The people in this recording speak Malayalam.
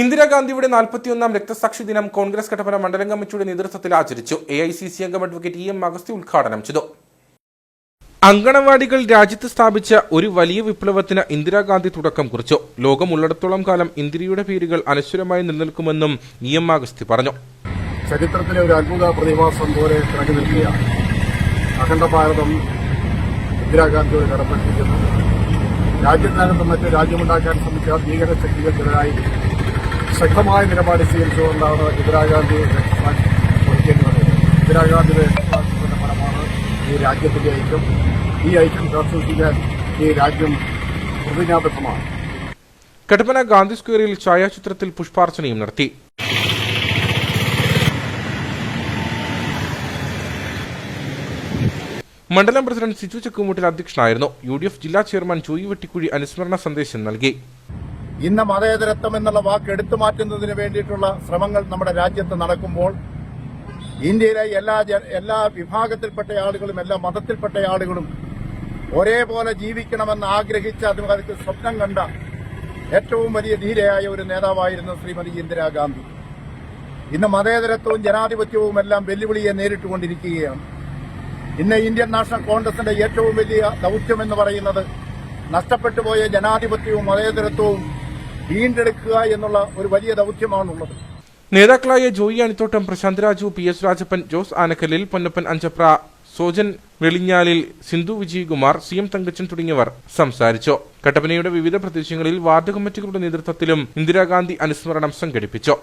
ഇന്ദിരാഗാന്ധിയുടെ നാൽപ്പത്തിയൊന്നാം രക്തസാക്ഷി ദിനം കോൺഗ്രസ് കട്ടപ്പന മണ്ഡലം കമ്മിറ്റിയുടെ നേതൃത്വത്തിൽ ആചരിച്ചു. എ ഐ സി സി അംഗം അഡ്വക്കേറ്റ് ഇ എം അഗസ്തി ഉദ്ഘാടനം ചെയ്തു. അങ്കണവാടികൾ രാജ്യത്ത് സ്ഥാപിച്ച ഒരു വലിയ വിപ്ലവത്തിന് ഇന്ദിരാഗാന്ധി തുടക്കം കുറിച്ചു. ലോകം ഉള്ളിടത്തോളം കാലം ഇന്ദിരയുടെ പേരുകൾ അനശ്വരമായി നിലനിൽക്കുമെന്നും ഇ എം അഗസ്തി പറഞ്ഞു. ചരിത്രത്തിലെ ഒരു അത്ഭുത പ്രതിഭാസം പോലെ കിടക്കി നിൽക്കുകയാണ്. അഖണ്ഡ ഭാരതം ഇന്ദിരാഗാന്ധിയോട് കടപ്പെട്ടിരിക്കുന്നു. രാജ്യത്തിനകത്ത് മറ്റ് രാജ്യമുണ്ടാക്കാൻ ശ്രമിച്ച ഭീകരശക്തികൾക്കെതിരായി ശക്തമായ നിലപാട് സ്വീകരിച്ചുകൊണ്ടാണ് ഇന്ദിരാഗാന്ധി വഹിക്കേണ്ടി വന്നത് ഇന്ദിരാഗാന്ധിയുടെ ഫലമാണ് ഈ രാജ്യത്തിന്റെ ഐക്യം. ഈ ഐക്യം കാത്തുസൂക്ഷിക്കാൻ ഈ രാജ്യം പ്രതിജ്ഞാബദ്ധമാണ്. കട്ടപ്പന ഗാന്ധി സ്ക്വയറിൽ ഛായാചിത്രത്തിൽ പുഷ്പാർച്ചനയും നടത്തി. മണ്ഡലം പ്രസിഡന്റ് സിജു ചക്കുമുട്ടിൽ അധ്യക്ഷനായിരുന്നു. യു ഡി എഫ് ജില്ലാ ചെയർമാൻ ജോയി വെട്ടിക്കുഴി അനുസ്മരണ സന്ദേശം നൽകി. ഇന്ന് മതേതരത്വം എന്നുള്ള വാക്ക് എടുത്തു മാറ്റുന്നതിന് വേണ്ടിയിട്ടുള്ള ശ്രമങ്ങൾ നമ്മുടെ രാജ്യത്ത് നടക്കുമ്പോൾ ഇന്ത്യയിലെ എല്ലാ എല്ലാ വിഭാഗത്തിൽപ്പെട്ട ആളുകളും എല്ലാ മതത്തിൽപ്പെട്ട ആളുകളും ഒരേപോലെ ജീവിക്കണമെന്ന് ആഗ്രഹിച്ച അതുകാലത്ത് സ്വപ്നം കണ്ട ഏറ്റവും വലിയ ധീരയായ ഒരു നേതാവായിരുന്നു ശ്രീമതി ഇന്ദിരാഗാന്ധി ഇന്ന് മതേതരത്വവും ജനാധിപത്യവും എല്ലാം വെല്ലുവിളിയെ നേരിട്ടുകൊണ്ടിരിക്കുകയാണ്. ഇന്ന് ഇന്ത്യൻ നാഷണൽ കോൺഗ്രസിന്റെ ഏറ്റവും വലിയ ദൌത്യം എന്ന് പറയുന്നത് നഷ്ടപ്പെട്ടുപോയ ജനാധിപത്യവും മതേതരത്വവും വീണ്ടെടുക്കുക എന്നുള്ള ഒരു വലിയ ദൗത്യമാണുള്ളത്. നേതാക്കളായ Joy Anithottam Prasanth Raju P S Rajappan Jose Anakkalil Ponnappan Anchapra Sojan Velinjalil Sindhu Vijayakumar C M Thankachan തുടങ്ങിയവർ സംസാരിച്ചു. കട്ടപ്പനയുടെ വിവിധ പ്രദേശങ്ങളിൽ വാർഡ് കമ്മിറ്റികളുടെ നേതൃത്വത്തിലും ഇന്ദിരാഗാന്ധി അനുസ്മരണം സംഘടിപ്പിച്ചു.